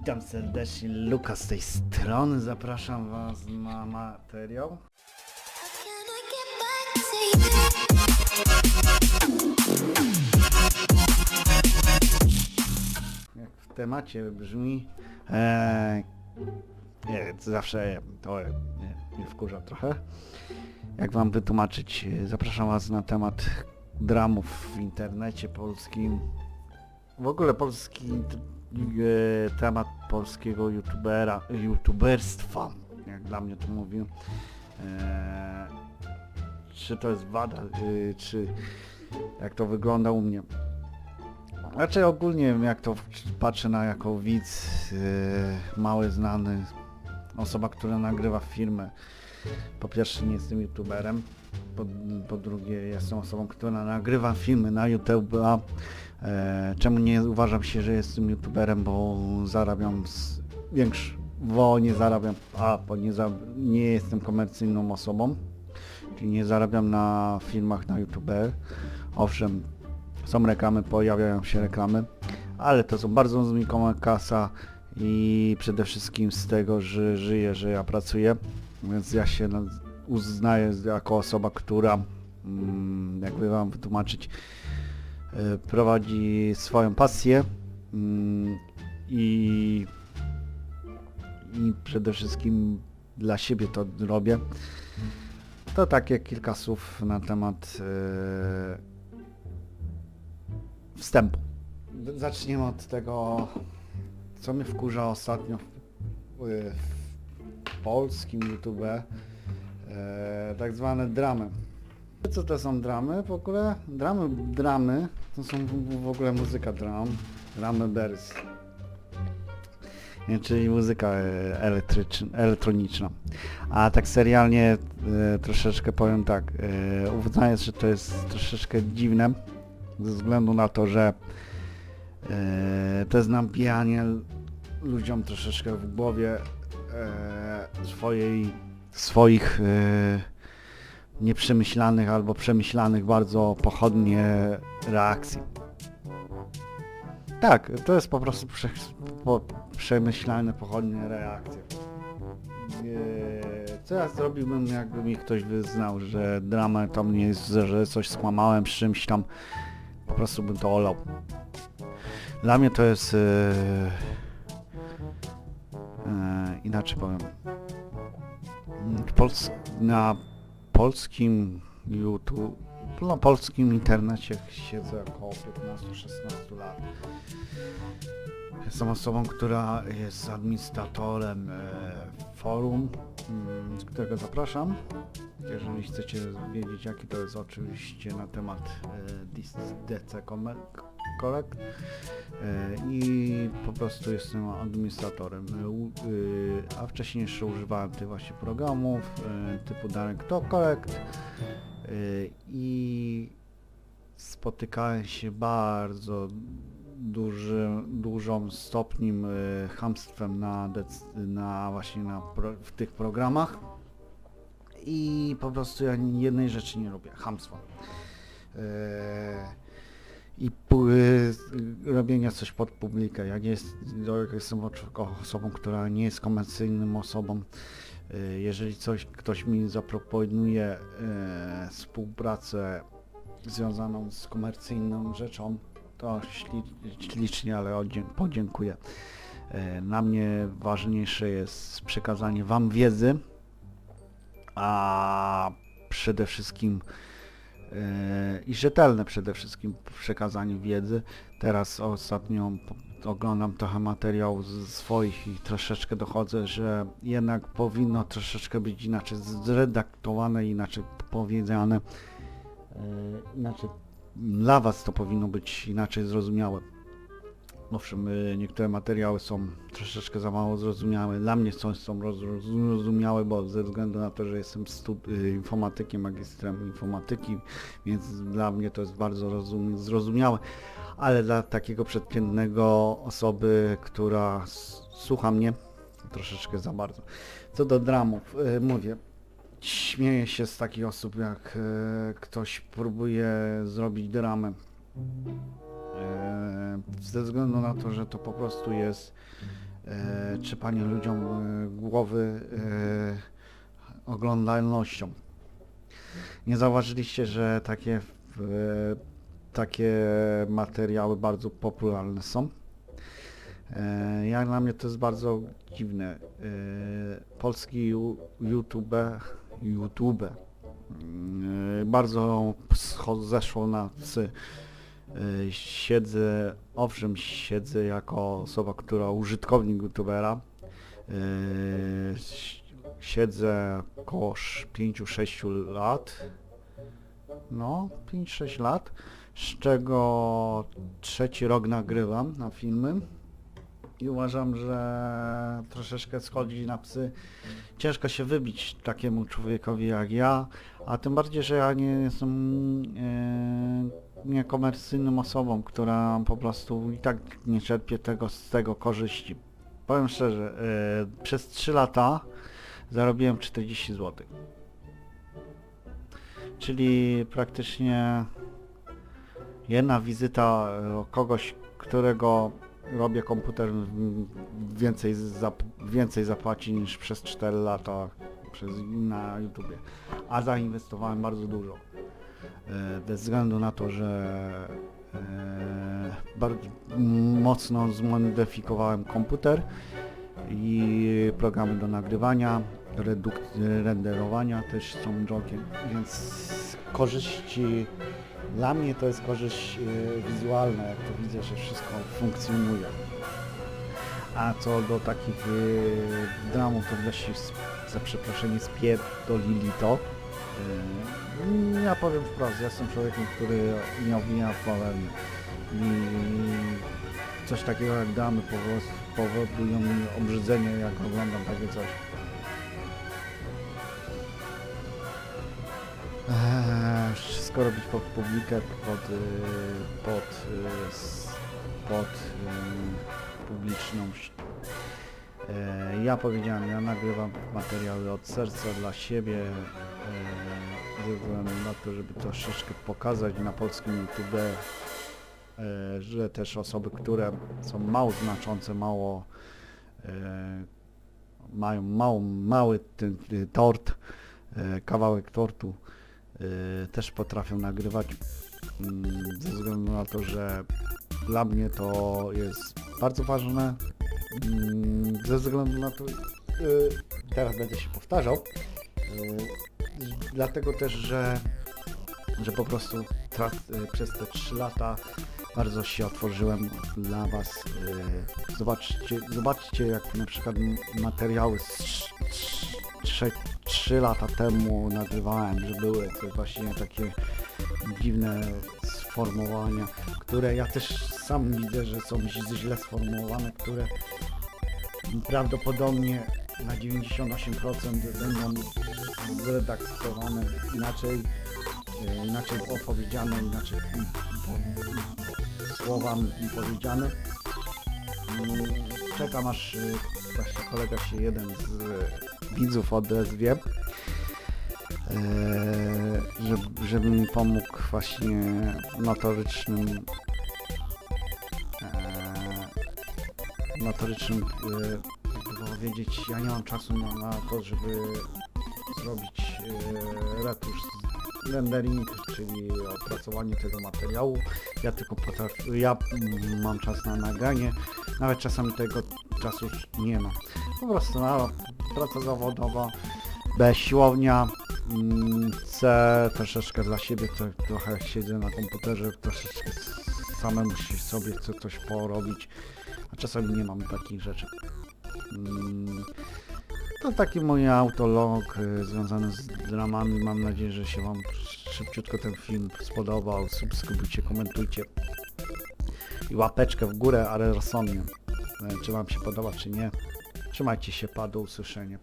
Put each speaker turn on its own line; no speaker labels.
Witam serdecznie, Luka z tej strony, zapraszam was na materiał. Jak w temacie brzmi, e, nie, zawsze to nie, wkurza trochę. Jak wam wytłumaczyć, zapraszam was na temat dramów w internecie polskim. W ogóle polski e, temat polskiego youtubera, youtuberstwa, jak dla mnie to mówił. E, czy to jest wada, e, czy jak to wygląda u mnie. Raczej ogólnie jak to patrzę na jako widz, yy, mały, znany, osoba, która nagrywa filmy. Po pierwsze nie jestem youtuberem, po, po drugie jestem osobą, która nagrywa filmy na YouTube, a e, czemu nie uważam się, że jestem youtuberem, bo zarabiam z, większy, bo nie zarabiam, a bo nie, za, nie jestem komercyjną osobą, czyli nie zarabiam na filmach na YouTube. Owszem, są reklamy, pojawiają się reklamy, ale to są bardzo znikoma kasa i przede wszystkim z tego, że żyję, że ja pracuję, więc ja się na- uznaję jako osoba, która, mm, jakby wam wytłumaczyć, e, prowadzi swoją pasję mm, i, i przede wszystkim dla siebie to robię. To takie kilka słów na temat e, wstępu. Zaczniemy od tego, co mnie wkurza ostatnio w, w polskim YouTube, tak zwane dramy. Co to są dramy? W ogóle dramy, dramy to są w, ogóle muzyka dram, dramy bers, czyli muzyka e, elektroniczna. A tak serialnie e, troszeczkę powiem tak, e, uznaję, że to jest troszeczkę dziwne, ze względu na to, że e, to jest nabijanie ludziom troszeczkę w głowie e, swojej, swoich e, nieprzemyślanych albo przemyślanych bardzo pochodnie reakcji. Tak, to jest po prostu prze, po, przemyślane pochodnie reakcje. Co ja zrobiłbym, jakby mi ktoś wyznał, że drama to mnie jest, że coś skłamałem z czymś tam, po prostu bym to olał. Dla mnie to jest... E, e, inaczej powiem. Pols na polskim YouTube, na polskim internecie siedzę około 15-16 lat. Jestem osobą, która jest administratorem e, forum, mm, z którego zapraszam. Jeżeli chcecie wiedzieć jaki to jest oczywiście na temat e, DC Collect e, i po prostu jestem administratorem, E, y, a wcześniej jeszcze używałem tych właśnie programów e, typu Direct to Collect e, i spotykałem się bardzo duży, dużą stopnim e, chamstwem na, na właśnie na w tych programach i po prostu ja jednej rzeczy nie lubię, chamstwa. I robienia coś pod publikę. Ja nie jest, jestem osobą, która nie jest komercyjną osobą. E, Jeżeli coś ktoś mi zaproponuje e, współpracę związaną z komercyjną rzeczą, to śli- ślicznie, ale podziękuję. E, Na mnie ważniejsze jest przekazanie Wam wiedzy, a przede wszystkim i rzetelne przede wszystkim przekazanie wiedzy. Teraz ostatnio oglądam trochę materiałów z swoich i troszeczkę dochodzę, że jednak powinno troszeczkę być inaczej zredaktowane, inaczej powiedziane, e, inaczej dla Was to powinno być inaczej zrozumiałe. Owszem, y, niektóre materiały są troszeczkę za mało zrozumiałe. Dla mnie są, są roz- zrozumiałe, bo ze względu na to, że jestem y, informatykiem, magistrem informatyki, więc dla mnie to jest bardzo rozum- zrozumiałe. Ale dla takiego przeciętnego osoby, która słucha mnie, troszeczkę za bardzo. Co do dramów, y, mówię, śmieję się z takich osób, jak ktoś próbuje zrobić dramę. E, ze względu na to, że to po prostu jest e, trzepanie ludziom e, głowy e, oglądalnością. Nie zauważyliście, że takie, e, takie materiały bardzo popularne są? E, Jak dla mnie to jest bardzo dziwne. E, Polski YouTube, YouTube mm, bardzo scho- zeszło na psy. E, Siedzę, owszem, siedzę jako osoba, która użytkownik YouTubera. S- Siedzę około 5-6 lat. No, 5-6 lat, z czego trzeci rok nagrywam na filmy i uważam, że troszeczkę schodzi na psy. Ciężko się wybić takiemu człowiekowi jak ja, a tym bardziej, że ja nie jestem e, niekomercyjną osobą, która po prostu i tak nie czerpie tego, z tego korzyści. Powiem szczerze, e, przez 3 lata zarobiłem 40 zł. Czyli praktycznie jedna wizyta e, kogoś, którego robię komputer więcej, zap, więcej zapłaci niż przez 4 lata przez, na YouTubie. A zainwestowałem bardzo dużo. E, Bez względu na to, że e, bardzo mocno zmodyfikowałem komputer i programy do nagrywania, renderowania też są jokiem, więc korzyści dla mnie to jest korzyść e, wizualna, jak to widzę, że wszystko funkcjonuje. A co do takich dramów, to wreszcie za przeproszenie spierdolili to. Ja powiem wprost, ja jestem człowiekiem, który nie obwija w. I coś takiego jak dramy powo- powodują mi obrzydzenie, jak oglądam takie coś. Eee, wszystko robić pod publikę, pod, y, pod, y, pod y, publiczność. Eee, Ja powiedziałem, ja nagrywam materiały od serca dla siebie, eee, ze względu na to, żeby troszeczkę pokazać na polskim YouTube, eee, że też osoby, które są mało znaczące, mało eee, mają mało, mały ten y, tort, e, kawałek tortu, e, też potrafią nagrywać mm, ze względu na to, że dla mnie to jest bardzo ważne mm, ze względu na to, e, teraz będę się powtarzał, e, dlatego też, że, że po prostu e, przez te 3 lata bardzo się otworzyłem dla Was. e, Zobaczcie, zobaczcie jak na przykład materiały z 3, 3 lata temu nagrywałem, że były to właśnie takie dziwne sformułowania, które ja też sam widzę, że są źle sformułowane, które prawdopodobnie na 98% będą zredaktowane inaczej, e, inaczej opowiedziane, inaczej słowami powiedziane. Mm, Czekam aż y, właśnie kolega się jeden z y, widzów odezwie, e, żeby, żeby mi pomógł właśnie notorycznym e, notorycznym e, jakby powiedzieć, ja nie mam czasu na to, żeby zrobić e, retusz rendering, czyli opracowanie tego materiału. Ja tylko potrafię, ja mm, mam czas na nagranie, nawet czasami tego czasu już nie ma. Po prostu no, praca zawodowa, B siłownia, mm, C troszeczkę dla siebie, to, trochę jak siedzę na komputerze, troszeczkę samemu sobie chcę coś porobić, a czasami nie mam takich rzeczy. To taki mój autolog y, związany z dramami. Mam nadzieję, że się Wam szybciutko ten film spodobał. Subskrybujcie, komentujcie. I łapeczkę w górę, ale rozsądnie. E, Czy Wam się podoba, czy nie. Trzymajcie się, pa, do usłyszenia.